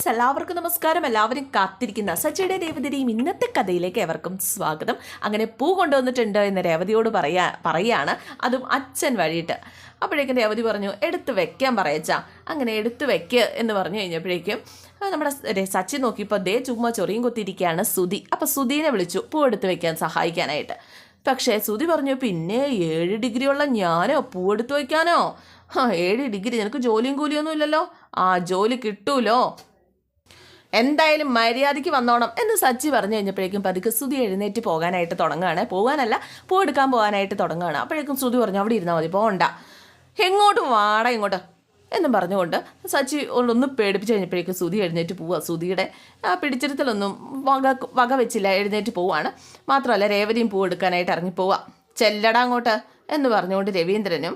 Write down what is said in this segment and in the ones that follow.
Friends എല്ലാവർക്കും നമസ്കാരം. എല്ലാവരും കാത്തിരിക്കുന്ന സച്ചയുടെ രേവതിയുടെയും ഇന്നത്തെ കഥയിലേക്ക് എവർക്കും സ്വാഗതം. അങ്ങനെ പൂ കൊണ്ടുവന്നിട്ടുണ്ട് എന്ന് രേവതിയോട് പറയാ പറയാണ്. അതും അച്ഛൻ വഴിയിട്ട്. അപ്പോഴേക്കും രേവതി പറഞ്ഞു എടുത്ത് വെക്കാൻ പറയച്ചാ. അങ്ങനെ എടുത്ത് വെക്ക് എന്ന് പറഞ്ഞു കഴിഞ്ഞപ്പോഴേക്കും നമ്മുടെ സച്ചി നോക്കിയപ്പോൾ ദേ ചുമ്മാ ചൊറിയും കൊത്തിയിരിക്കുകയാണ് സുധി. അപ്പോൾ സുധീനെ വിളിച്ചു പൂ എടുത്ത് വെക്കാൻ സഹായിക്കാനായിട്ട്. പക്ഷേ സുധി പറഞ്ഞു പിന്നെ ഏഴ് ഡിഗ്രി ഉള്ള ഞാനോ? പൂ എടുത്ത് വയ്ക്കാനോ ഏഴ് ഡിഗ്രി. നിനക്ക് ജോലിയും കൂലിയൊന്നും ഇല്ലല്ലോ? ആ ജോലി കിട്ടൂലോ? എന്തായാലും മര്യാദയ്ക്ക് വന്നോണം എന്ന് സച്ചി പറഞ്ഞു കഴിഞ്ഞപ്പോഴേക്കും പതുക്കെ ശ്രുതി എഴുന്നേറ്റ് പോകാനായിട്ട് തുടങ്ങുകയാണ്. പോകാനല്ല പൂ എടുക്കാൻ പോകാനായിട്ട് തുടങ്ങുകയാണ്. അപ്പോഴേക്കും ശ്രുതി പറഞ്ഞു അവിടെ ഇരുന്നാൽ മതി പോകണ്ട എങ്ങോട്ട് വാട ഇങ്ങോട്ട്? എന്നും പറഞ്ഞുകൊണ്ട് സച്ചി ഒന്ന് പേടിപ്പിച്ച് കഴിഞ്ഞപ്പോഴേക്കും സുതി എഴുന്നേറ്റ് പോവുക. സുതിയുടെ ആ പിടിച്ചിരുത്തലൊന്നും വക വക വെച്ചില്ല എഴുന്നേറ്റ് പോവാണ് മാത്രമല്ല രേവതിയും പൂ എടുക്കാനായിട്ട് ഇറങ്ങിപ്പോവുക ചെല്ലട അങ്ങോട്ട് എന്ന് പറഞ്ഞുകൊണ്ട് രവീന്ദ്രനും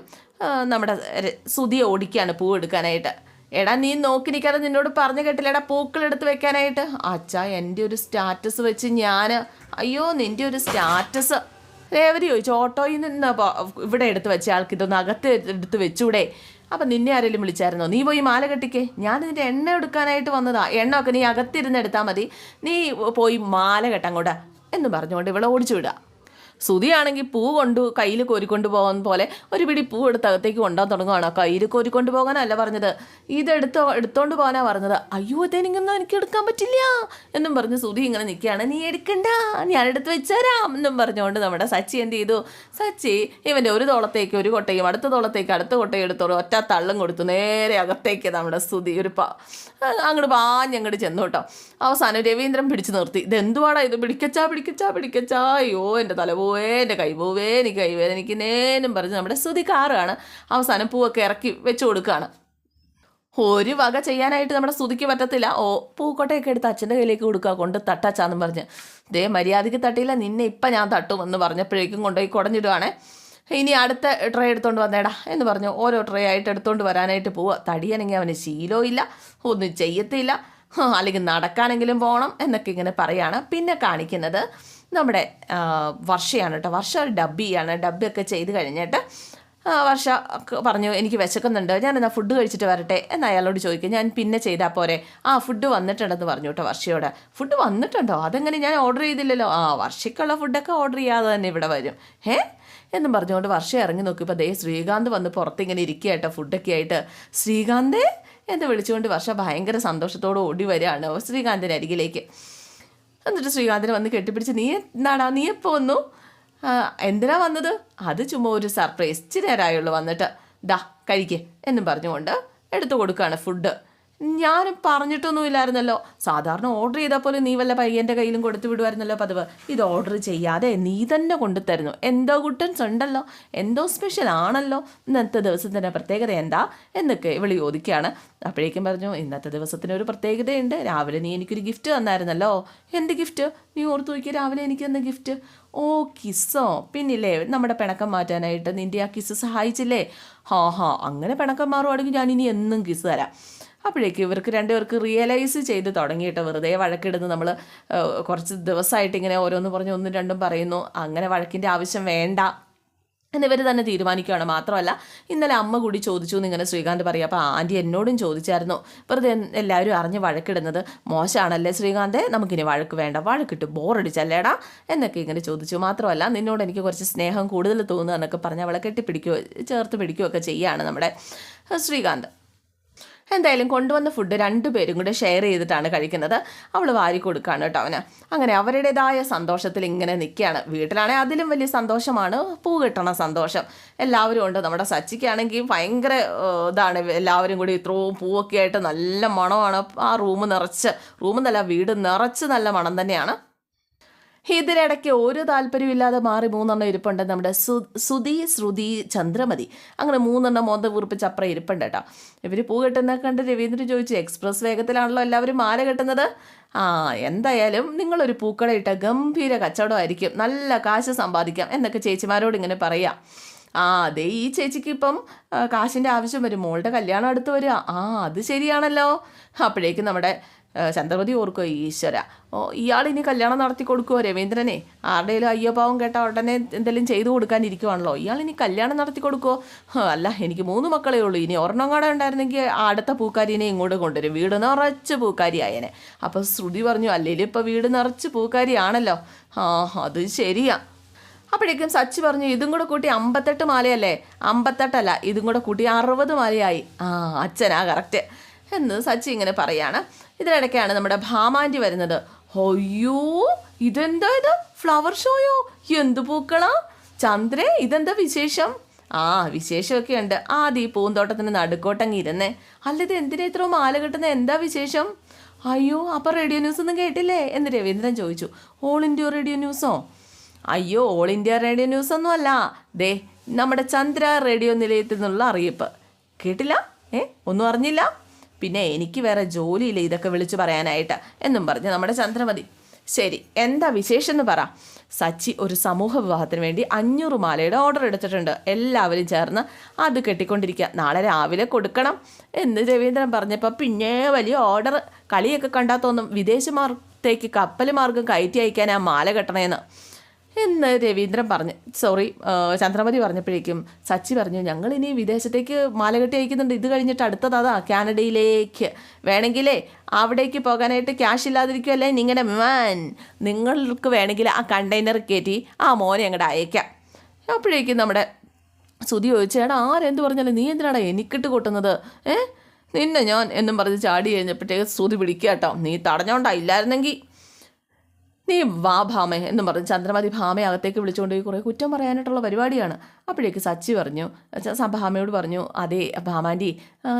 നമ്മുടെ സുതിയെ ഓടിക്കുകയാണ് പൂ എടുക്കാനായിട്ട്. എടാ നീ നോക്കി നിൽക്കാതെ നിന്നോട് പറഞ്ഞു കേട്ടില്ലടാ പൂക്കൾ എടുത്ത് വെക്കാനായിട്ട്. അച്ഛാ എന്റെ ഒരു സ്റ്റാറ്റസ് വെച്ച് ഞാൻ അയ്യോ നിന്റെ ഒരു സ്റ്റാറ്റസ്. രേവതി ചോദിച്ചു ഓട്ടോയിൽ നിന്ന് ഇവിടെ എടുത്ത് വെച്ച ആൾക്ക് ഇതൊന്ന് അകത്ത് എടുത്ത് വെച്ചൂടെ? അപ്പം നിന്നെ ആരെങ്കിലും വിളിച്ചായിരുന്നോ? നീ പോയി മാല കെട്ടിക്കേ. ഞാൻ ഇതിന്റെ എണ്ണ എടുക്കാനായിട്ട് വന്നതാ. എണ്ണ ഒക്കെ നീ അകത്തിരുന്ന് എടുത്താൽ മതി. നീ പോയി മാല കെട്ടങ്ങോട്ട് എന്ന് പറഞ്ഞുകൊണ്ട് ഇവളെ ഓടിച്ചു വിടുക. സുതിയാണെങ്കിൽ പൂ കൊണ്ടു കയ്യിൽ കോരിക്കൊണ്ട് പോകാൻ പോലെ ഒരു പിടി പൂ എടുത്ത് അകത്തേക്ക് കൊണ്ടുപോകാൻ തുടങ്ങുകയാണ് കയ്യിൽ കോരിക്കൊണ്ട് പോകാനല്ല പറഞ്ഞത്. ഇതെടുത്തോ എടുത്തോണ്ട് പോകാനാ പറഞ്ഞത്. അയ്യോ അതെനിക്കൊന്നും എനിക്ക് എടുക്കാൻ പറ്റില്ല എന്നും പറഞ്ഞ് സുതി ഇങ്ങനെ നിൽക്കുകയാണ്. നീ എടുക്കണ്ട ഞാൻ എടുത്ത് വെച്ചുതരാം എന്നും പറഞ്ഞുകൊണ്ട് നമ്മുടെ സച്ചി എന്ത് ചെയ്തു? സച്ചി ഇവന്റെ ഒരു തോളത്തേക്ക് ഒരു കൊട്ടയും അടുത്ത തോളത്തേക്ക് അടുത്ത കൊട്ടയും എടുത്തോളൂ ഒറ്റ തള്ളും കൊടുത്തു. നേരെ അകത്തേക്ക് നമ്മുടെ സുതി ഒരു പ അങ്ങോട്ട് പാഞ്ഞങ്ങോട്ട് ചെന്നു കേട്ടോ. അവസാനം രവീന്ദ്രൻ പിടിച്ചു നിർത്തി. ഇത് എന്തുവാടാ ഇത്? പിടിക്കച്ചാ പിടിക്കച്ചാ പിടിക്കച്ചാ. അയ്യോ എന്റെ തല പോവേ എന്റെ കൈ പോവേ എനിക്ക് വേദനിക്കുന്നേനും പറഞ്ഞ് നമ്മുടെ സ്തുതി കാറാണ് അവസാനം പൂവൊക്കെ ഇറക്കി വെച്ചു കൊടുക്കുകയാണ് ഒരു വക ചെയ്യാനായിട്ട് നമ്മുടെ സ്തുതിക്ക് പറ്റത്തില്ല. ഓ പൂക്കോട്ടയൊക്കെ എടുത്ത് അച്ഛന്റെ കയ്യിലേക്ക് കൊടുക്കുക കൊണ്ട് തട്ടച്ചാന്നും പറഞ്ഞ്. ദേ മര്യാദയ്ക്ക് തട്ടിയില്ല നിന്നെ ഇപ്പം ഞാൻ തട്ടും എന്ന് പറഞ്ഞപ്പോഴേക്കും കൊണ്ടുപോയി കുടഞ്ഞിടുവാണേ. ഇനി അടുത്ത ട്രേ എടുത്തുകൊണ്ട് വന്നേടാ എന്ന് പറഞ്ഞു. ഓരോ ട്രേ ആയിട്ട് എടുത്തുകൊണ്ട് വരാനായിട്ട് പോവുക തടിയാണെങ്കിൽ അവന് ഇല്ല ഒന്നും ചെയ്യത്തില്ല. അല്ലെങ്കിൽ നടക്കാനെങ്കിലും പോകണം എന്നൊക്കെ ഇങ്ങനെ പറയാണ്. പിന്നെ കാണിക്കുന്നത് നമ്മുടെ വർഷയാണ് കേട്ടോ വർഷ ഡബ് ചെയ്യാണ്. ഡബ്ബൊക്കെ ചെയ്ത് കഴിഞ്ഞിട്ട് വർഷ പറഞ്ഞു എനിക്ക് വിശക്കുന്നുണ്ട്. ഞാൻ എന്നാൽ ഫുഡ് കഴിച്ചിട്ട് വരട്ടെ? എന്ന് അയാളോട് ചോദിക്കും. ഞാൻ പിന്നെ ചെയ്താൽ പോരെ? ആ ഫുഡ് വന്നിട്ടുണ്ടെന്ന് പറഞ്ഞു കേട്ടോ വർഷയോട്. ഫുഡ് വന്നിട്ടുണ്ടോ? അതെങ്ങനെ ഞാൻ ഓർഡർ ചെയ്തില്ലല്ലോ? ആ വർഷയ്ക്കുള്ള ഫുഡൊക്കെ ഓർഡർ ചെയ്യാതെ തന്നെ ഇവിടെ വരും. ഏ എന്നും പറഞ്ഞുകൊണ്ട് വർഷ ഇറങ്ങി നോക്കിയപ്പോൾ ദേ ശ്രീകാന്ത് വന്ന് പുറത്തിങ്ങനെ ഇരിക്കുക കേട്ടോ ഫുഡൊക്കെ ആയിട്ട്. ശ്രീകാന്തേ? എന്ന് വിളിച്ചുകൊണ്ട് വർഷ ഭയങ്കര സന്തോഷത്തോടെ ഓടി വരികയാണ് ശ്രീകാന്തിന്റെ അരികിലേക്ക് എന്നിട്ട് ശ്രീകാന്തിനെ വന്ന് കെട്ടിപ്പിടിച്ച് നീ എന്താടാ നീ എപ്പോൾ വന്നു? എന്തിനാ വന്നത്? അത് ചുമ്മാ ഒരു സർപ്രൈസ് ഇച്ചിരി നേരമായുള്ളൂ വന്നിട്ട്. ദാ കഴിക്കേ എന്നും പറഞ്ഞുകൊണ്ട് എടുത്തു കൊടുക്കുകയാണ് ഫുഡ് ഞാനും പറഞ്ഞിട്ടൊന്നുമില്ലായിരുന്നല്ലോ. സാധാരണ ഓർഡർ ചെയ്താൽ പോലും നീ വല്ല പയ്യന്റെ കയ്യിലും കൊടുത്തു വിടുമായിരുന്നല്ലോ പതിവ്. ഇത് ഓർഡർ ചെയ്യാതെ നീ തന്നെ കൊണ്ടുതരുന്നു. എന്തോ കുട്ടൻസ് ഉണ്ടല്ലോ എന്തോ സ്പെഷ്യൽ ആണല്ലോ. ഇന്നത്തെ ദിവസത്തിന്റെ പ്രത്യേകത എന്താ എന്നൊക്കെ ഇവൾ ചോദിക്കുകയാണ്. അപ്പോഴേക്കും പറഞ്ഞു ഇന്നത്തെ ദിവസത്തിന് ഒരു പ്രത്യേകതയുണ്ട്. രാവിലെ നീ എനിക്കൊരു ഗിഫ്റ്റ് തന്നായിരുന്നല്ലോ. എന്ത് ഗിഫ്റ്റ് നീ ഓർത്ത് നോക്കി രാവിലെ എനിക്ക് തന്ന ഗിഫ്റ്റ് ഓ കിസ്സോ. പിന്നില്ലേ നമ്മുടെ പിണക്കം മാറ്റാനായിട്ട് നിന്റെ ആ കിസ് സഹായിച്ചില്ലേ? ഹാ ഹാ. അങ്ങനെ പിണക്കം മാറുവാണെങ്കിൽ ഞാൻ ഇനി എന്നും കിസ് തരാം. അപ്പോഴേക്കും ഇവർക്ക് രണ്ടുപേർക്ക് റിയലൈസ് ചെയ്ത് തുടങ്ങിയിട്ട് വെറുതെ വഴക്കിടുന്നു. നമ്മൾ കുറച്ച് ദിവസമായിട്ട് ഇങ്ങനെ ഓരോന്ന് പറഞ്ഞ് ഒന്നും രണ്ടും പറയുന്നു. അങ്ങനെ വഴക്കിന്റെ ആവശ്യം വേണ്ട എന്നിവർ തന്നെ തീരുമാനിക്കുകയാണ്. മാത്രമല്ല ഇന്നലെ അമ്മ കൂടി ചോദിച്ചു എന്ന് ഇങ്ങനെ ശ്രീകാന്ത് പറയുക അപ്പോൾ ആന്റി എന്നോടും ചോദിച്ചായിരുന്നു. വെറുതെ എല്ലാവരും അറിഞ്ഞ് വഴക്കിടുന്നത് മോശമാണല്ലേ ശ്രീകാന്തെ? നമുക്കിനി വഴക്ക് വേണ്ട. വഴക്കിട്ട് ബോറടിച്ചല്ലേടാ? എന്നൊക്കെ ഇങ്ങനെ ചോദിച്ചു. മാത്രമല്ല നിന്നോട് എനിക്ക് കുറച്ച് സ്നേഹം കൂടുതൽ തോന്നുക എന്നൊക്കെ പറഞ്ഞ് അവളെ കെട്ടിപ്പിടിക്കുകയോ ചേർത്ത് പിടിക്കുകയോ ഒക്കെ ചെയ്യുകയാണ് നമ്മുടെ ശ്രീകാന്ത്. എന്തായാലും കൊണ്ടുവന്ന ഫുഡ് രണ്ടുപേരും കൂടെ ഷെയർ ചെയ്തിട്ടാണ് കഴിക്കുന്നത്. അവൾ വാരി കൊടുക്കുകയാണ് കേട്ടോ അവന്. അങ്ങനെ അവരുടേതായ സന്തോഷത്തിൽ ഇങ്ങനെ നിൽക്കുകയാണ്. വീട്ടിലാണെങ്കിൽ അതിലും വലിയ സന്തോഷമാണ്. പൂ കിട്ടണ സന്തോഷം. എല്ലാവരും ഉണ്ട്. നമ്മുടെ സച്ചിക്കാണെങ്കിൽ ഭയങ്കര ഇതാണ്. എല്ലാവരും കൂടി ഇത്രയും പൂവൊക്കെ ആയിട്ട് നല്ല മണമാണ്. ആ റൂം നിറച്ച് റൂം വീട് നിറച്ച് നല്ല മണം തന്നെയാണ്. ഇതിനിടയ്ക്ക് ഒരു താല്പര്യമില്ലാതെ മാറി മൂന്നെണ്ണം ഇരിപ്പുണ്ട് നമ്മുടെ സു സുധി ശ്രുതി ചന്ദ്രമതി. അങ്ങനെ മൂന്നെണ്ണം മോന്ത വീർപ്പിച്ച് അപ്പുറം ഇരിപ്പുണ്ട് കേട്ടോ. ഇവർ പൂ കെട്ടുന്ന കണ്ട് രവീന്ദ്രൻ ചോദിച്ചു എക്സ്പ്രസ് വേഗത്തിലാണല്ലോ എല്ലാവരും മാല കെട്ടുന്നത്? ആ എന്തായാലും നിങ്ങളൊരു പൂക്കടയിട്ട ഗംഭീര കച്ചവടമായിരിക്കും. നല്ല കാശ് സമ്പാദിക്കാം എന്നൊക്കെ ചേച്ചിമാരോട് ഇങ്ങനെ പറയാം. ആ അതെ ഈ ചേച്ചിക്ക് ഇപ്പം കാശിന്റെ ആവശ്യം വരും. മോളുടെ കല്യാണം അടുത്ത് വരിക. ആ അത് ശരിയാണല്ലോ. അപ്പോഴേക്കും നമ്മുടെ ചന്ദ്രമതി ഓർക്കുക ഈശ്വര. ഓ ഇയാൾ ഇനി കല്യാണം നടത്തി കൊടുക്കുമോ രവീന്ദ്രനെ? ആരുടെയും അയ്യോഭാവം കേട്ട ഉടനെ എന്തെങ്കിലും ചെയ്തു കൊടുക്കാനിരിക്കുവാണല്ലോ ഇയാൾ ഇനി കല്യാണം നടത്തി കൊടുക്കുമോ അല്ല എനിക്ക് മൂന്ന് മക്കളേ ഉള്ളൂ. ഇനി ഒരെണ്ണം കൂടെ ഉണ്ടായിരുന്നെങ്കിൽ അടുത്ത പൂക്കാരിനെ ഇങ്ങോട്ട് കൊണ്ടുവരും. വീട് നിറച്ച് പൂക്കാരിയായനെ. അപ്പോൾ ശ്രുതി പറഞ്ഞു അല്ലെങ്കിൽ ഇപ്പോൾ വീട് നിറച്ച് പൂക്കാരിയാണല്ലോ. ആ അത് ശരിയാ. അപ്പോഴേക്കും സച്ചി പറഞ്ഞു ഇതും കൂടെ കൂട്ടി അമ്പത്തെട്ട് മാലയല്ലേ? അമ്പത്തെട്ടല്ല ഇതും കൂടെ കൂട്ടി അറുപത് മാലയായി. ആ അച്ഛനാ കറക്റ്റ്. എന്ന് സച്ചി ഇങ്ങനെ പറയാണ്. ഇതിനിടയ്ക്കാണ് നമ്മുടെ ഭാമാന്റി വരുന്നത്. അയ്യോ ഇതെന്താ ഇത്? ഫ്ലവർ ഷോയോ എന്തു പൂക്കളാ? ചന്ദ്രേ ഇതെന്താ വിശേഷം? ആ വിശേഷമൊക്കെ ഉണ്ട്. ആദ്യം ഈ പൂന്തോട്ടത്തിന് നടുക്കോട്ടങ്ങ് ഇരുന്നേ. അല്ലത് എന്തിനാ ഇത്ര മാല കിട്ടുന്നത് എന്താ വിശേഷം? അയ്യോ അപ്പം റേഡിയോ ന്യൂസ് ഒന്നും കേട്ടില്ലേ? എന്ന് രവീന്ദ്രൻ ചോദിച്ചു. ഓൾ ഇന്ത്യ റേഡിയോ ന്യൂസോ അയ്യോ ഓൾ ഇന്ത്യ റേഡിയോ ന്യൂസ് ഒന്നും അല്ല. ദേ നമ്മുടെ ചന്ദ്ര റേഡിയോ നിലയത്തിൽ നിന്നുള്ള അറിയിപ്പ്. കേട്ടില്ല? ഏ ഒന്നും അറിഞ്ഞില്ല? പിന്നെ എനിക്ക് വേറെ ജോലിയില്ല ഇതൊക്കെ വിളിച്ചു പറയാനായിട്ട് എന്നും പറഞ്ഞു നമ്മുടെ ചന്ദ്രമതി. ശരി എന്താ വിശേഷം എന്ന് പറ. സച്ചി ഒരു സമൂഹ വിവാഹത്തിന് വേണ്ടി അഞ്ഞൂറ് മാലയുടെ ഓർഡർ എടുത്തിട്ടുണ്ട്. എല്ലാവരും ചേർന്ന് അത് കെട്ടിക്കൊണ്ടിരിക്കുക. നാളെ രാവിലെ കൊടുക്കണം എന്ന് രവീന്ദ്രൻ പറഞ്ഞപ്പോൾ പിന്നെ വലിയ ഓർഡർ കളിയൊക്കെ കണ്ടാൽ തോന്നും. വിദേശമാർത്തേക്ക് കപ്പൽ മാർഗം കയറ്റി അയക്കാൻ ആ മാല കെട്ടണേന്ന്. എന്ന് രവീന്ദ്രൻ പറഞ്ഞു. സോറി ചന്ദ്രമതി പറഞ്ഞപ്പോഴേക്കും സച്ചി പറഞ്ഞു ഞങ്ങൾ ഇനി വിദേശത്തേക്ക് മാലകെട്ടി അയക്കുന്നുണ്ട്. ഇത് കഴിഞ്ഞിട്ട് അടുത്തത് അതാ കാനഡയിലേക്ക്. വേണമെങ്കിലേ അവിടേക്ക് പോകാനായിട്ട് ക്യാഷ് ഇല്ലാതിരിക്കുമല്ലേ നിങ്ങളുടെ മാൻ നിങ്ങൾക്ക് വേണമെങ്കിൽ ആ കണ്ടെയ്നർ കയറ്റി ആ മോനെ അങ്ങോട്ട് അയക്കാം. അപ്പോഴേക്കും നമ്മുടെ സുതി ചോദിച്ചു എടാ ആരെന്ത് പറഞ്ഞാലും നീ എന്തിനാടാ എനിക്കിട്ട് കൂട്ടുന്നത്? ഏ? നിന്നെ ഞാൻ എന്നും പറഞ്ഞ് ചാടി കഴിഞ്ഞപ്പോഴത്തേക്ക് സുതി പിടിക്കുക കേട്ടോ നീ തടഞ്ഞോണ്ടാ ഇല്ലായിരുന്നെങ്കിൽ നീ വാ ഭാമേ എന്ന് പറഞ്ഞ് ചന്ദ്രമതി ഭാമയെ അകത്തേക്ക് വിളിച്ചുകൊണ്ട് കുറേ കുറ്റം പറയാനായിട്ടുള്ള പരിപാടിയാണ്. അപ്പോഴേക്ക് സച്ചി പറഞ്ഞു ഭാമയോട് പറഞ്ഞു അതെ ഭാമാന്റെ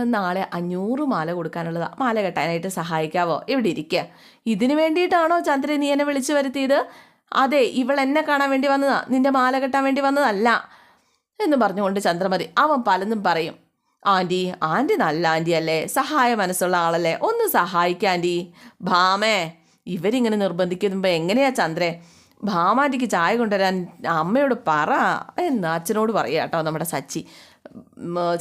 നാളെ അഞ്ഞൂറ് മാല കൊടുക്കാനുള്ളതാ. മാല കെട്ടാനായിട്ട് സഹായിക്കാവോ? ഇവിടെ ഇരിക്കുക ഇതിന് വേണ്ടിയിട്ടാണോ ചന്ദ്രൻ നീ എന്നെ വിളിച്ചു വരുത്തിയത്? അതെ ഇവൾ എന്നെ കാണാൻ വേണ്ടി വന്നതാ. നിന്റെ മാല കെട്ടാൻ വേണ്ടി വന്നതല്ല. എന്ന് പറഞ്ഞുകൊണ്ട് ചന്ദ്രമതി അവൻ പലതും പറയും. ആന്റി ആന്റി നല്ല ആന്റി അല്ലേ സഹായ മനസ്സുള്ള ആളല്ലേ. ഒന്ന് സഹായിക്കാന്റി ഭാമേ ഇവരിങ്ങനെ നിർബന്ധിക്കുമ്പോൾ എങ്ങനെയാ ചന്ദ്രേ ഭാമാറ്റിക്ക് ചായ കൊണ്ടുവരാൻ അമ്മയോട് പറ എന്ന് അച്ഛനോട് പറയാം കേട്ടോ നമ്മുടെ സച്ചി.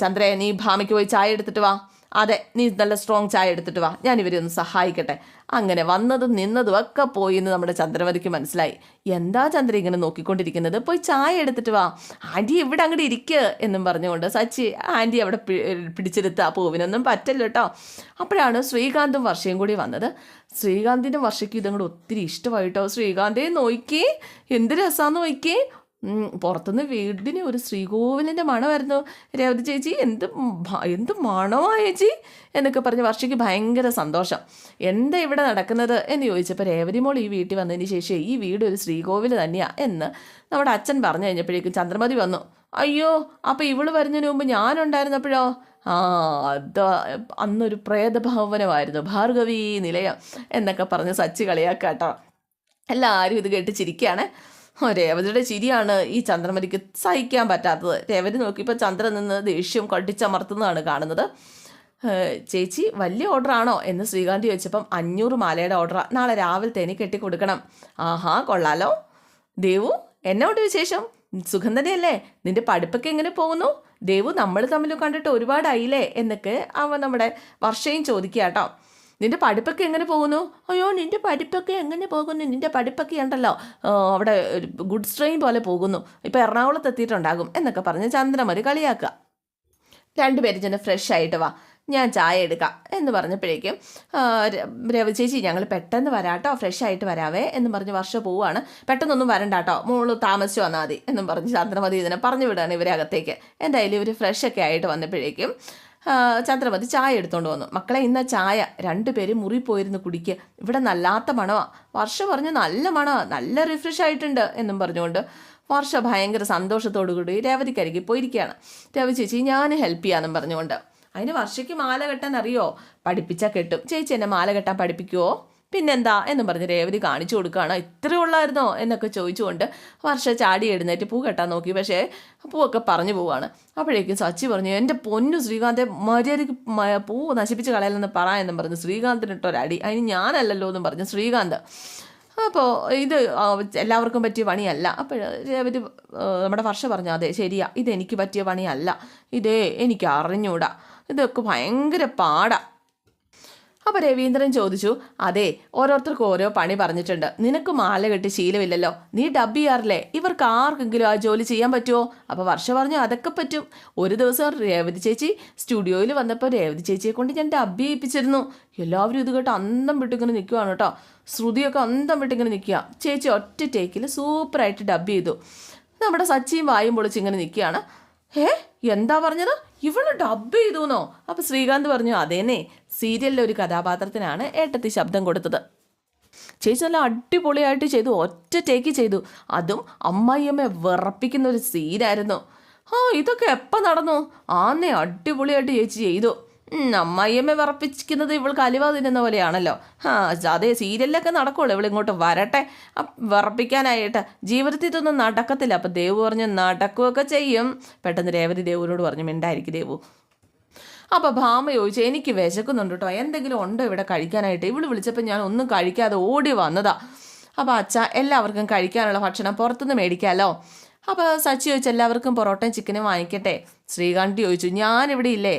ചന്ദ്രേ നീ ഭാമയ്ക്ക് പോയി ചായ എടുത്തിട്ട് വാ. അതെ നീ നല്ല സ്ട്രോങ് ചായ എടുത്തിട്ട് വാ. ഞാൻ ഇവരെ ഒന്ന് സഹായിക്കട്ടെ. അങ്ങനെ വന്നതും നിന്നതും ഒക്കെ പോയി എന്ന് നമ്മുടെ ചന്ദ്രമതിക്ക് മനസ്സിലായി. എന്താ ചന്ദ്ര ഇങ്ങനെ നോക്കിക്കൊണ്ടിരിക്കുന്നത്? പോയി ചായ എടുത്തിട്ട് വാ. ആന്റി ഇവിടെ അങ്ങോട്ട് ഇരിക്കുക എന്നും പറഞ്ഞുകൊണ്ട് സച്ചി ആന്റി അവിടെ പിടിച്ചെടുത്ത് പൂവിനൊന്നും പറ്റല്ലോ കേട്ടോ അപ്പോഴാണ് ശ്രീകാന്തും വർഷയും കൂടി വന്നത്. ശ്രീകാന്തിന്റെ വർഷയ്ക്ക് ഇതങ്ങോട്ട് ഒത്തിരി ഇഷ്ടമായിട്ടോ? ശ്രീകാന്തേ നോക്കി എന്ത് രസമാണെന്ന് നോക്കിയേ ഉം, പുറത്തുനിന്ന് വീടിന് ഒരു ശ്രീകോവിലിന്റെ മണമായിരുന്നു. രേവതി ചേച്ചി എന്ത് എന്ത് മണമാ ചേച്ചി എന്നൊക്കെ പറഞ്ഞ് വർഷയ്ക്ക് ഭയങ്കര സന്തോഷം. എന്താ ഇവിടെ നടക്കുന്നത് എന്ന് ചോദിച്ചപ്പോൾ രേവതി മോൾ ഈ വീട്ടിൽ വന്നതിന് ശേഷം ഈ വീട് ഒരു ശ്രീകോവിൽ തന്നെയാണ് എന്ന് നമ്മുടെ അച്ഛൻ പറഞ്ഞു കഴിഞ്ഞപ്പോഴേക്കും ചന്ദ്രമതി വന്നു. അയ്യോ അപ്പോൾ ഇവൾ വരുന്നതിന് മുമ്പ് ഞാനുണ്ടായിരുന്നപ്പോഴോ? ആ അത് അന്നൊരു പ്രേതഭവനമായിരുന്നു. ഭാർഗവി നിലയം എന്നൊക്കെ പറഞ്ഞ് സച്ചി കളിയാക്കാട്ടോ. എല്ലാവരും ഇത് കേട്ട് ചിരിക്കുകയാണ് രേവതിയുടെ ചിരിയാണ് ഈ ചന്ദ്രമതിക്ക് സഹിക്കാൻ പറ്റാത്തത്. രേവതി നോക്കിയപ്പോൾ ചന്ദ്രൻ നിന്ന് ദേഷ്യം കടിച്ചമർത്തുന്നതാണ് കാണുന്നത്. ചേച്ചി വലിയ ഓർഡറാണോ എന്ന് ശ്രീകാന്ത് ചോദിച്ചപ്പം അഞ്ഞൂറ് മാലയുടെ ഓർഡറാ നാളെ രാവിലെ തേനി കെട്ടി കൊടുക്കണം. ആഹാ കൊള്ളാലോ. ദേവു എന്നെ ഉണ്ട് വിശേഷം? സുഖം തന്നെയല്ലേ? നിന്റെ പഠിപ്പൊക്കെ എങ്ങനെ പോകുന്നു? ദേവു നമ്മൾ തമ്മിൽ കണ്ടിട്ട് ഒരുപാടായില്ലേ? എന്നൊക്കെ അവ നമ്മുടെ വർഷയും ചോദിക്കുക കേട്ടോ. നിന്റെ പഠിപ്പൊക്കെ എങ്ങനെ പോകുന്നു? അയ്യോ നിന്റെ പഠിപ്പൊക്കെ എങ്ങനെ പോകുന്നു? നിന്റെ പഠിപ്പൊക്കെ ഉണ്ടല്ലോ. അവിടെ ഒരു ഗുഡ് സ്ട്രെയിൻ പോലെ പോകുന്നു. ഇപ്പോൾ എറണാകുളത്ത് എത്തിയിട്ടുണ്ടാകും എന്നൊക്കെ പറഞ്ഞ് ചന്ദ്രമതി കളിയാക്കുക. രണ്ടുപേരും ചെന്ന് ഫ്രഷ് ആയിട്ട് വാ. ഞാൻ ചായ എടുക്കാം. എന്ന് പറഞ്ഞപ്പോഴേക്കും രവ ചേച്ചി ഞങ്ങൾ പെട്ടെന്ന് വരാട്ടോ. ഫ്രഷ് ആയിട്ട് വരാവേ. എന്ന് പറഞ്ഞ് വർഷം പോവാണ്. പെട്ടെന്നൊന്നും വരണ്ടാട്ടോ. മോൾ താമസിച്ച് വന്നാൽ മതി. എന്നും പറഞ്ഞ് ചന്ദ്രമതി ഇതിനെ പറഞ്ഞു വിടുകയാണ് ഇവരെ അകത്തേക്ക്. എന്തായാലും ഇവർ ഫ്രഷൊക്കെ ആയിട്ട് വന്നപ്പോഴേക്കും ചന്ദ്രമതി ചായ എടുത്തുകൊണ്ട് വന്നു. മക്കളെ ഇന്ന ചായ. രണ്ടുപേരും മുറി പോയിരുന്ന് കുടിക്കുക ഇവിടെ നല്ലാത്ത മണമാണ് വർഷ പറഞ്ഞു നല്ല മണമാണ് നല്ല റിഫ്രഷ് ആയിട്ടുണ്ട് എന്നും പറഞ്ഞുകൊണ്ട് വർഷ ഭയങ്കര സന്തോഷത്തോടു കൂടി രേവതിക്കരികെ പോയിരിക്കുകയാണ്. രവി ചേച്ചി ഞാൻ ഹെൽപ്പ് ചെയ്യാമെന്നും പറഞ്ഞുകൊണ്ട്. അതിന് വർഷയ്ക്ക് മാല കെട്ടാൻ അറിയോ പഠിപ്പിച്ചാൽ കെട്ടും. ചേച്ചി എന്നെ മാല കെട്ടാൻ പഠിപ്പിക്കുവോ? പിന്നെന്താ എന്നും പറഞ്ഞ് രേവതി കാണിച്ചു കൊടുക്കുകയാണ്. ഇത്ര ഉള്ളായിരുന്നോ എന്നൊക്കെ ചോദിച്ചുകൊണ്ട് വർഷ ചാടി എഴുന്നേറ്റ് പൂ കെട്ടാൻ നോക്കി. പക്ഷേ പൂവൊക്കെ പറഞ്ഞു പോവാണ് അപ്പോഴേക്കും സച്ചി പറഞ്ഞു എന്റെ പൊന്നു ശ്രീകാന്തെ മര്യാദയ്ക്ക് പൂ നശിപ്പിച്ച് കളയില്ലെന്ന് പറ എന്നും പറഞ്ഞു ശ്രീകാന്തിനിട്ടൊരടി അതിന് ഞാനല്ലല്ലോ എന്നും പറഞ്ഞു ശ്രീകാന്ത്. അപ്പോൾ ഇത് എല്ലാവർക്കും പറ്റിയ പണിയല്ല. അപ്പോൾ രേവതി നമ്മുടെ വർഷ പറഞ്ഞു അതെ ശരിയാ ഇതെനിക്ക് പറ്റിയ പണിയല്ല. ഇതേ എനിക്ക് അറിഞ്ഞൂടാ ഇതൊക്കെ ഭയങ്കര പാടാ. അപ്പോൾ രവീന്ദ്രൻ ചോദിച്ചു അതെ ഓരോരുത്തർക്കും ഓരോ പണി പറഞ്ഞിട്ടുണ്ട്. നിനക്ക് മാല കെട്ടി ശീലമില്ലല്ലോ. നീ ഡബ് ചെയ്യാറില്ലേ? ഇവർക്ക് ആർക്കെങ്കിലും ആ ജോലി ചെയ്യാൻ പറ്റുമോ അപ്പോൾ വർഷ പറഞ്ഞു അതൊക്കെ പറ്റും. ഒരു ദിവസം രേവതി ചേച്ചി സ്റ്റുഡിയോയിൽ വന്നപ്പോൾ രേവതി ചേച്ചിയെ കൊണ്ട് ഞാൻ ഡബ് ചെയ്യിപ്പിച്ചിരുന്നു. എല്ലാവരും ഇത് കേട്ട് അന്തം വിട്ടിങ്ങനെ നിൽക്കുവാണ് കേട്ടോ. ശ്രുതിയൊക്കെ അന്തം വിട്ടിങ്ങനെ നിൽക്കുക ചേച്ചി ഒറ്റ ടേക്കിൽ സൂപ്പറായിട്ട് ഡബ് ചെയ്തു. നമ്മുടെ സച്ചിയും വായും പൊളിച്ച് ഇങ്ങനെ നിൽക്കുകയാണ് ഏ എന്താ പറഞ്ഞത്? ഇവൾ ഡബ് ചെയ്തുന്നോ? അപ്പൊ ശ്രീകാന്ത് പറഞ്ഞു അതേനെ സീരിയലിലെ ഒരു കഥാപാത്രത്തിനാണ് ഏട്ടത്തി ശബ്ദം കൊടുത്തത്. ചേച്ചി നല്ല അടിപൊളിയായിട്ട് ചെയ്തു ഒറ്റ ടേക്ക് ചെയ്തു. അതും അമ്മായിയമ്മയെ വിറപ്പിക്കുന്ന ഒരു സീനായിരുന്നു ആ ഇതൊക്കെ എപ്പോൾ നടന്നു? ആന്നേ അടിപൊളിയായിട്ട് ചേച്ചി ചെയ്തു. ഉം, വറപ്പിച്ചിരിക്കുന്നത് ഇവൾക്ക് അലിവ തിന്നുന്ന പോലെയാണല്ലോ. ആ അതേ സീരിയലിലൊക്കെ നടക്കുള്ളൂ ഇവൾ ഇങ്ങോട്ട് വരട്ടെ. വിറപ്പിക്കാനായിട്ട് ജീവിതത്തിൽ ഇതൊന്നും നടക്കത്തില്ല. അപ്പം ദേവു പറഞ്ഞു നടക്കുകയൊക്കെ ചെയ്യും. പെട്ടെന്ന് രേവതി ദേവുവിനോട് പറഞ്ഞു മിണ്ടായിരിക്കും ദേവു. അപ്പോൾ ഭാമ ചോദിച്ചു എനിക്ക് വിശക്കുന്നുണ്ട് കേട്ടോ. എന്തെങ്കിലും ഉണ്ടോ ഇവിടെ കഴിക്കാനായിട്ട്? ഇവൾ വിളിച്ചപ്പോൾ ഞാൻ ഒന്നും കഴിക്കാതെ ഓടി വന്നതാ. അപ്പോൾ അച്ഛ എല്ലാവർക്കും കഴിക്കാനുള്ള ഭക്ഷണം പുറത്തുനിന്ന് മേടിക്കാമല്ലോ അപ്പോൾ സച്ചി ചോദിച്ചു എല്ലാവർക്കും പൊറോട്ടയും ചിക്കനും വാങ്ങിക്കട്ടെ. ശ്രീകാന്ത് ചോദിച്ചു ഞാനിവിടെ ഇല്ലേ?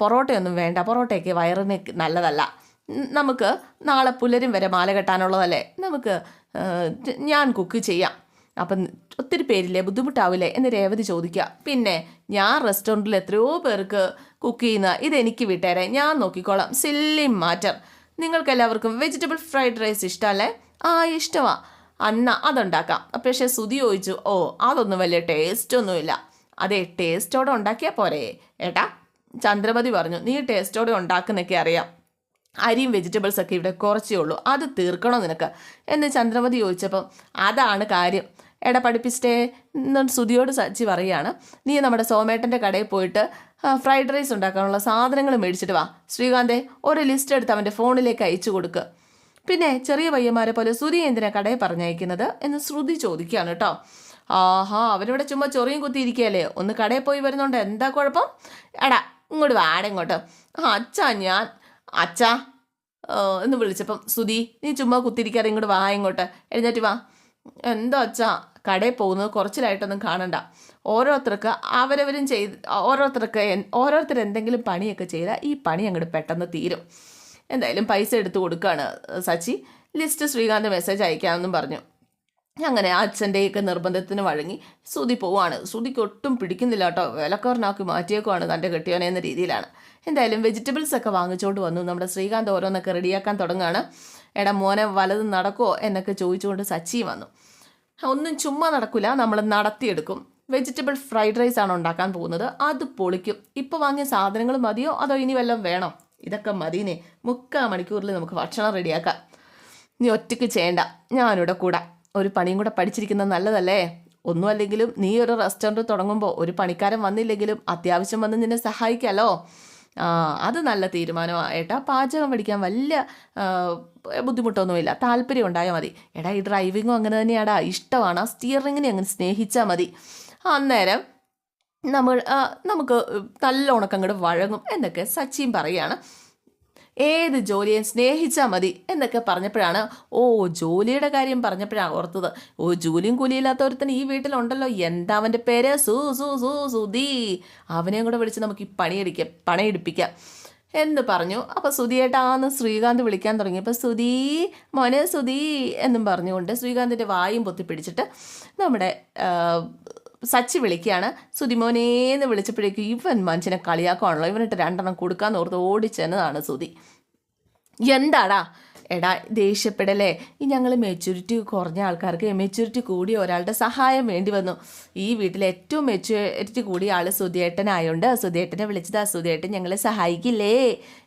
പൊറോട്ടയൊന്നും വേണ്ട. പൊറോട്ടയൊക്കെ വയറിന് നല്ലതല്ല. നമുക്ക് നാളെ പുലരും വരെ മാല കെട്ടാനുള്ളതല്ലേ? നമുക്ക് ഞാൻ കുക്ക് ചെയ്യാം. അപ്പം ഒത്തിരി പേരില്ലേ ബുദ്ധിമുട്ടാവില്ലേ എന്ന് രേവതി ചോദിക്കുക. പിന്നെ ഞാൻ റെസ്റ്റോറന്റിൽ എത്രയോ പേർക്ക് കുക്ക് ചെയ്യുന്ന ഇതെനിക്ക് വിട്ടേരെ. ഞാൻ നോക്കിക്കോളാം. സില്ലി മാറ്റർ നിങ്ങൾക്ക് എല്ലാവർക്കും വെജിറ്റബിൾ ഫ്രൈഡ് റൈസ് ഇഷ്ടമല്ലേ ആ ഇഷ്ടമാ അന്ന അതുണ്ടാക്കാം. പക്ഷേ സുതി ചോദിച്ചു ഓ അതൊന്നും വലിയ ടേസ്റ്റ് ഒന്നുമില്ല. അതെ ടേസ്റ്റോടെ ഉണ്ടാക്കിയാൽ പോരെ. ഏട്ടാ ചന്ദ്രമതി പറഞ്ഞു നീ ടേസ്റ്റോടെ ഉണ്ടാക്കുന്നൊക്കെ അറിയാം. അരിയും വെജിറ്റബിൾസ് ഒക്കെ ഇവിടെ കുറച്ചേ ഉള്ളൂ. അത് തീർക്കണോ നിനക്ക്? എന്ന് ചന്ദ്രമതി ചോദിച്ചപ്പം അതാണ് കാര്യം. എടാ പഠിപ്പിച്ചിട്ടേ സുതിയോട് സച്ചി പറയാണ് നീ നമ്മുടെ സോമേട്ടന്റെ കടയിൽ പോയിട്ട് ഫ്രൈഡ് റൈസ് ഉണ്ടാക്കാനുള്ള സാധനങ്ങൾ മേടിച്ചിട്ട് വാ. ശ്രീകാന്തെ ഒരു ലിസ്റ്റ് എടുത്ത് അവന്റെ ഫോണിലേക്ക് അയച്ചു കൊടുക്ക്. പിന്നെ ചെറിയ പയ്യന്മാരെ പോലെ സുതി എന്തിനാ കടയിൽ പറഞ്ഞയക്കുന്നത്? എന്ന് ശ്രുതി ചോദിക്കുകയാണ് കേട്ടോ. ആഹാ അവരിവിടെ ചുമ്മാ ചൊറിയും കുത്തിയിരിക്കുകയല്ലേ? ഒന്ന് കടയിൽ പോയി വരുന്നുണ്ട് എന്താ കുഴപ്പം? എടാ ഇങ്ങോട്ട് വേണം ഇങ്ങോട്ട്. ആ അച്ഛാ ഞാൻ അച്ഛാ എന്ന് വിളിച്ചപ്പം സുധി നീ ചുമ്മാ കുത്തിരിക്കാതെ ഇങ്ങോട്ട് വാ ഇങ്ങോട്ട്. എഴുന്നേറ്റ് വാ. എന്തോ അച്ഛാ കടയിൽ പോകുന്നത് കുറച്ചിലായിട്ടൊന്നും കാണണ്ട. ഓരോരുത്തർക്ക് അവരവരും ചെയ്ത് ഓരോരുത്തർക്ക് ഓരോരുത്തർ എന്തെങ്കിലും പണിയൊക്കെ ചെയ്താൽ ഈ പണി അങ്ങോട്ട് പെട്ടെന്ന് തീരും. എന്തായാലും പൈസ എടുത്ത് കൊടുക്കുകയാണ് സച്ചി. ലിസ്റ്റ് ശ്രീകാന്ത് മെസ്സേജ് അയക്കാമെന്നും പറഞ്ഞു. അങ്ങനെ അച്ഛന്റെയൊക്കെ നിർബന്ധത്തിന് വഴങ്ങി ശ്രുതി പോവാണ്. ശ്രുതിക്ക് ഒട്ടും പിടിക്കുന്നില്ല കേട്ടോ. വിലക്കാരനാക്കി മാറ്റിയേക്കുവാണ് തന്റെ കെട്ടിയോനെ എന്ന രീതിയിലാണ്. എന്തായാലും വെജിറ്റബിൾസ് ഒക്കെ വാങ്ങിച്ചുകൊണ്ട് വന്നു. നമ്മുടെ ശ്രീകാന്ത് ഓരോന്നൊക്കെ റെഡിയാക്കാൻ തുടങ്ങുകയാണ് എടാ മോനെ വലത് നടക്കുമോ എന്നൊക്കെ ചോദിച്ചുകൊണ്ട് സച്ചി വന്നു. ഒന്നും ചുമ്മാ നടക്കില്ല നമ്മൾ നടത്തിയെടുക്കും. വെജിറ്റബിൾ ഫ്രൈഡ് റൈസ് ആണ് ഉണ്ടാക്കാൻ പോകുന്നത്. അത് പൊളിക്കും. ഇപ്പോൾ വാങ്ങിയ സാധനങ്ങൾ മതിയോ? അതോ ഇനി വല്ലതും വേണോ? ഇതൊക്കെ മതിനെ മുക്കാൽ മണിക്കൂറിൽ നമുക്ക് ഭക്ഷണം റെഡിയാക്കാം. നീ ഒറ്റയ്ക്ക് ചെയ്യണ്ട. ഞാനിവിടെ കൂടെ. ഒരു പണിയും കൂടെ പഠിച്ചിരിക്കുന്നത് നല്ലതല്ലേ? ഒന്നും അല്ലെങ്കിലും നീ ഒരു റെസ്റ്റോറന്റ് തുടങ്ങുമ്പോൾ ഒരു പണിക്കാരൻ വന്നില്ലെങ്കിലും അത്യാവശ്യം വന്ന് നിന്നെ സഹായിക്കാമല്ലോ അത് നല്ല തീരുമാനമാണ് ഏട്ടാ പാചകം പഠിക്കാൻ വലിയ ബുദ്ധിമുട്ടൊന്നുമില്ല. താല്പര്യം ഉണ്ടായാൽ മതി. എടാ ഈ ഡ്രൈവിങ്ങും അങ്ങനെ തന്നെയാടാ. ഇഷ്ടമാണ്. ആ സ്റ്റിയറിങ്ങിനെ അങ്ങനെ സ്നേഹിച്ചാൽ മതി. അന്നേരം നമ്മൾ നമുക്ക് നല്ല ഉണക്കങ്ങോട്ട് വഴങ്ങും എന്നൊക്കെ സച്ചിൻ പറയുകയാണ് ഏത് ജോലിയെ സ്നേഹിച്ചാൽ മതി എന്നൊക്കെ പറഞ്ഞപ്പോഴാണ് ഓ ജോലിയുടെ കാര്യം പറഞ്ഞപ്പോഴാണ് ഓർത്തത്. ഓ ജോലിയും കൂലിയില്ലാത്ത ഒരുത്തൻ ഈ വീട്ടിലുണ്ടല്ലോ. എന്താ അവന്റെ പേര്? സു സു സു സുധി. അവനെയും കൂടെ വിളിച്ച് നമുക്ക് ഈ പണിയെടുക്കാം പണിയെടുപ്പിക്കാം എന്ന് പറഞ്ഞു. അപ്പോൾ സുധിയേട്ടാന്ന് ശ്രീകാന്ത് വിളിക്കാൻ തുടങ്ങി തുടങ്ങിയപ്പോൾ സുധി മോനെ സുധി എന്നും പറഞ്ഞുകൊണ്ട് ശ്രീകാന്തിന്റെ വായും പൊത്തി പിടിച്ചിട്ട് നമ്മുടെ സച്ചി വിളിക്കുകയാണ്. സുതിമോനേന്ന് വിളിച്ചപ്പോഴേക്കും ഇവൻ മനുഷ്യനെ കളിയാക്കുവാണല്ലോ. ഇവനിട്ട് രണ്ടെണ്ണം കൊടുക്കാന്ന് ഓർത്ത് ഓടിച്ചെന്നതാണ് സുതി. എന്താടാ? എടാ ദേഷ്യപ്പെടലേ ഈ ഞങ്ങൾ മെച്യൂരിറ്റി കുറഞ്ഞ ആൾക്കാർക്ക് മെച്യൂരിറ്റി കൂടിയ ഒരാളുടെ സഹായം വേണ്ടി വന്നു. ഈ വീട്ടിൽ ഏറ്റവും മെച്യൂരിറ്റി കൂടിയ ആൾ സുധിയേട്ടനായോണ്ട് സുധിയേട്ടനെ വിളിച്ചതാ സുധിയേട്ടൻ ഞങ്ങളെ സഹായിക്കില്ലേ?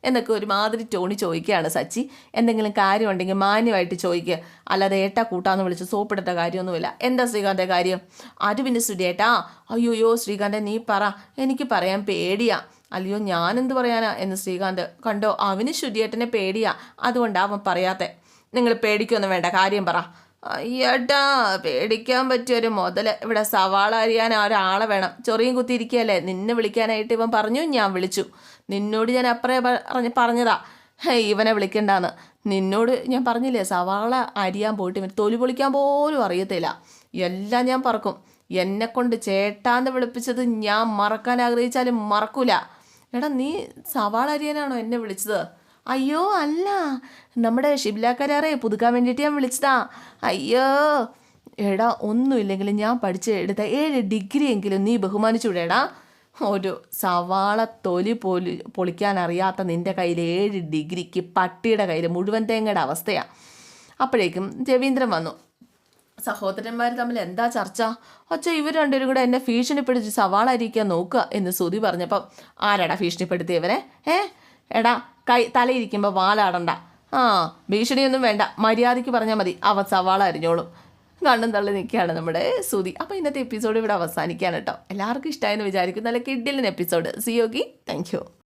എന്നൊക്കെ ഒരുമാതിരി ടോണി ചോദിക്കുകയാണ് സച്ചി. എന്തെങ്കിലും കാര്യം ഉണ്ടെങ്കിൽ മാന്യമായിട്ട് ചോദിക്കുക അല്ലാതെ ഏട്ടാ കൂട്ടാന്ന് വിളിച്ച് സോപ്പിടേണ്ട കാര്യമൊന്നുമില്ല. എന്താ ശ്രീകാന്തേ കാര്യം? അത് പിന്നെ സുധിയേട്ടാ അയ്യോയ്യോ ശ്രീകാന്തെ നീ പറ. എനിക്ക് പറയാൻ പേടിയാ. അല്ലയോ ഞാനെന്ത് പറയാനാ? എന്ന് ശ്രീകാന്ത് കണ്ടോ അവന് ശുദ്ധിയേട്ടനെ പേടിയാ. അതുകൊണ്ടാ അവൻ പറയാത്തെ. നിങ്ങൾ പേടിക്കൊന്നും വേണ്ട കാര്യം പറ. അയ്യട്ടാ പേടിക്കാൻ പറ്റിയ ഒരു മുതൽ ഇവിടെ സവാള അരിയാൻ ഒരാളെ വേണം. ചൊറിയും കുത്തിയിരിക്കുകയല്ലേ നിന്നെ വിളിക്കാനായിട്ട് ഇവൻ പറഞ്ഞു ഞാൻ വിളിച്ചു. നിന്നോട് ഞാൻ അപ്പറേ പറഞ്ഞ് പറഞ്ഞതാ. ഇവനെ വിളിക്കണ്ടാന്ന്. നിന്നോട് ഞാൻ പറഞ്ഞില്ലേ സവാള അരിയാൻ പോയിട്ട് ഇവൻ തൊലി പൊളിക്കാൻ പോലും അറിയത്തില്ല. എല്ലാം ഞാൻ പറക്കും. എന്നെ കൊണ്ട് ചേട്ടാന്ന് വിളിപ്പിച്ചത് ഞാൻ മറക്കാൻ ആഗ്രഹിച്ചാലും മറക്കൂല. എടാ നീ സവാള അരിയാനാണോ എന്നെ വിളിച്ചത്? അയ്യോ അല്ല. നമ്മുടെ ഷിബിലാക്കരാറെ പുതുക്കാൻ വേണ്ടിയിട്ട് ഞാൻ വിളിച്ചതാ. അയ്യോ. എടാ ഒന്നുമില്ലെങ്കിലും ഞാൻ പഠിച്ച് എടുത്ത ഏഴ് ഡിഗ്രി എങ്കിലും നീ ബഹുമാനിച്ചൂടേടാ ഒരു സവാള തൊലി പൊലി പൊളിക്കാൻ അറിയാത്ത നിന്റെ കയ്യിൽ ഏഴ് ഡിഗ്രിക്ക് പട്ടിയുടെ കയ്യിൽ മുഴുവൻ തേങ്ങയുടെ അവസ്ഥയാണ് അപ്പോഴേക്കും രവീന്ദ്രൻ വന്നു. സഹോദരന്മാർ തമ്മിൽ എന്താ ചർച്ച? അച്ഛ ഇവർ രണ്ടുപേരും കൂടെ എന്നെ ഭീഷണിപ്പെടുത്തി സവാള അരിക്കാൻ നോക്കുക എന്ന് ശ്രുതി പറഞ്ഞപ്പം ആരാടാ ഭീഷണിപ്പെടുത്തിയവരെ? ഏ? എടാ കൈ തലയിരിക്കുമ്പോൾ വാലാടണ്ട. ആ ഭീഷണിയൊന്നും വേണ്ട. മര്യാദയ്ക്ക് പറഞ്ഞാൽ മതി. അവ സവാള അരിഞ്ഞോളും. കണ്ണും തള്ളി നിൽക്കുകയാണ് നമ്മുടെ സുതി അപ്പോൾ ഇന്നത്തെ എപ്പിസോഡ് ഇവിടെ അവസാനിക്കുകയാണ് കേട്ടോ. എല്ലാവർക്കും ഇഷ്ടമായെന്ന് വിചാരിക്കും നല്ല കിഡിലിന് എപ്പിസോഡ്. സിയോഗി താങ്ക് യു